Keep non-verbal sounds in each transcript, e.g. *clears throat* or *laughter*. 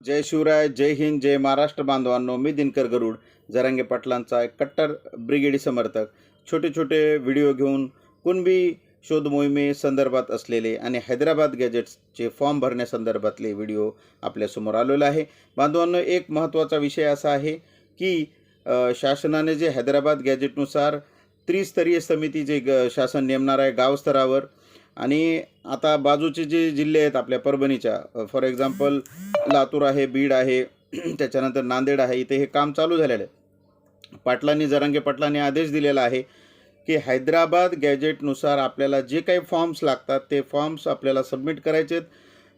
जय शिवराय जय हिंद जय महाराष्ट्र बांधवांनो मी दिनकर गरुड जरांगे पाटलांचा एक कट्टर ब्रिगेडी समर्थक. छोटे छोटे व्हिडिओ घेऊन कुणबी शोध मोहिमे संदर्भात असलेले आणि हैदराबाद गॅजेट्सचे फॉर्म भरण्यासंदर्भातले व्हिडिओ आपल्यासमोर आलेला आहे. बांधवांनो एक महत्त्वाचा विषय असा आहे की शासनाने जे हैदराबाद गॅजेटनुसार त्रिस्तरीय समिती जे ग शासन नेमणार आहे गावस्तरावर आणि आता बाजूचे जे जिल्हे आहेत आपल्या परभणीच्या फॉर एक्झाम्पल लातूर आहे बीड आहे *clears throat* त्याच्यानंतर नांदेड आहे इथे हे काम चालू झालेलं आहे. पाटलांनी जरांगे पाटलांनी आदेश दिलेला आहे की हैदराबाद गॅजेटनुसार आपल्याला जे काही फॉर्म्स लागतात ते फॉर्म्स आपल्याला सबमिट करायचे आहेत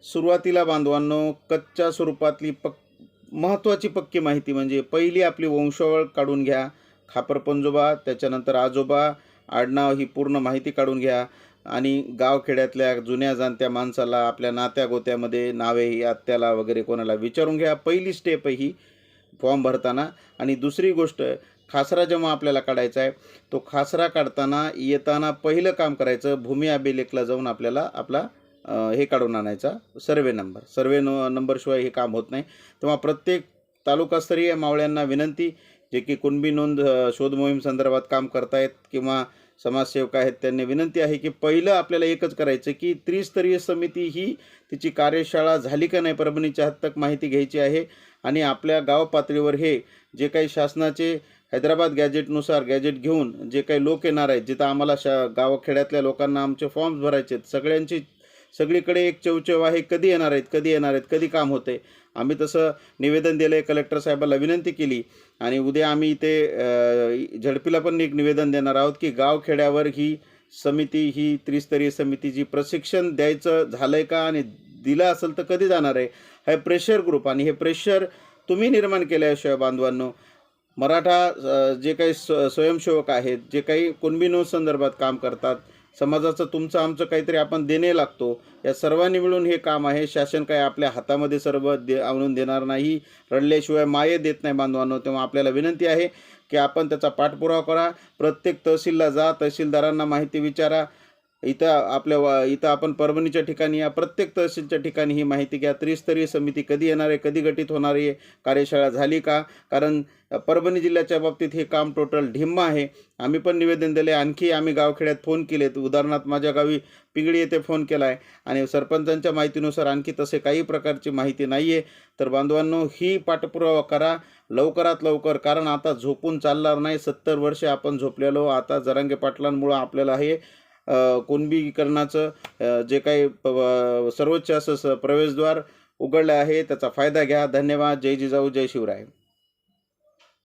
सुरुवातीला बांधवांनो कच्च्या स्वरूपातली पक महत्त्वाची पक्की माहिती म्हणजे पहिली आपली वंशावळ काढून घ्या खापरपंजोबा त्याच्यानंतर आजोबा आडनाव ही पूर्ण माहिती काढून घ्या. आणि गावखेड्यातल्या जुन्या जाणत्या माणसाला आपल्या नात्या गोत्यामध्ये नावे ही आत्याला वगैरे कोणाला विचारून घ्या. पहिली स्टेप ही फॉर्म भरताना. आणि दुसरी गोष्ट खासरा जेव्हा आपल्याला काढायचा आहे. तो खासरा काढताना येताना पहिलं काम करायचं भूमी अभिलेखला जाऊन आपल्याला आपला हे काढून आणायचा. Survey number. सर्वे नो नंबरशिवाय हे काम होत नाही. तेव्हा प्रत्येक तालुकास्तरीय मावळ्यांना विनंती जे की कुणबी नोंद शोध मोहीम संदर्भात काम करतायत किंवा समाजसेवक आहेत त्यांनी विनंती आहे की पहिलं आपल्याला एकच करायचं की त्रिस्तरीय समिती ही तिची कार्यशाळा झाली का नाही परभणीच्या हद तक माहिती घ्यायची आहे. आणि आपल्या गाव पातळीवर हे जे काही शासनाचे हैदराबाद गॅजेटनुसार गॅजेट घेऊन जे काही लोक येणार आहेत जिथं आम्हाला शा गावखेड्यातल्या लोकांना आमचे फॉर्म्स भरायचे आहेत सगळ्यांची सगळीकडे एक चवचव आहे कधी येणार आहेत कधी येणार आहेत कधी काम होते आम्ही तसं निवेदन दिलं आहे कलेक्टर साहेबाला विनंती केली आणि उद्या आम्ही इथे झडपीला पण एक निवेदन देणार आहोत की गावखेड्यावर ही समिती ही त्रिस्तरीय समिती जी प्रशिक्षण द्यायचं झालं आहे का आणि दिलं असेल तर कधी जाणार आहे हे प्रेशर ग्रुप आणि हे प्रेशर तुम्ही निर्माण केल्याशिवाय बांधवांनो. मराठा जे काही स्व स्वयंसेवक आहेत जे काही कुणबी नोंद संदर्भात काम करतात समाजाचं तुमचं आमचं काहीतरी आपण देणे लागतो. या सर्वांनी मिळून हे काम आहे. शासन काय आपल्या हातामध्ये सर्व दे आणून देणार नाही. रडल्याशिवाय माये देत नाही बांधवांनो. तेव्हा आपल्याला विनंती आहे की आपण त्याचा पाठपुरावा करा. प्रत्येक तहसीलला जा. तहसीलदारांना माहिती विचारा. इथं आपल्या वा इथं आपण परभणीच्या ठिकाणी या प्रत्येक तहसीलच्या ठिकाणी ही माहिती घ्या. त्रिस्तरीय समिती कधी येणार आहे? कधी गठीत होणार आहे? कार्यशाळा झाली का? कारण परभणी जिल्ह्याच्या बाबतीत हे काम टोटल ढिम्म आहे. आम्ही पण निवेदन दिले आणखी आम्ही गावखेड्यात फोन केलेत. उदाहरणार्थ माझ्या गावी पिंगळी येथे फोन केला आहे आणि सरपंचांच्या माहितीनुसार आणखी तसे काही प्रकारची माहिती नाही आहे तर बांधवांनो ही पाठपुरावा करा. लवकरात लवकर कारण आता झोपून चालणार नाही. सत्तर वर्षे आपण झोपलेलो. आता जरांगे पाटलांमुळं आपल्याला हे कुणबीकरणाचं जे काही सर्वोच्च असं स- प्रवेशद्वार उघडलं आहे त्याचा फायदा घ्या. धन्यवाद. जय जिजाऊ. जय शिवराय.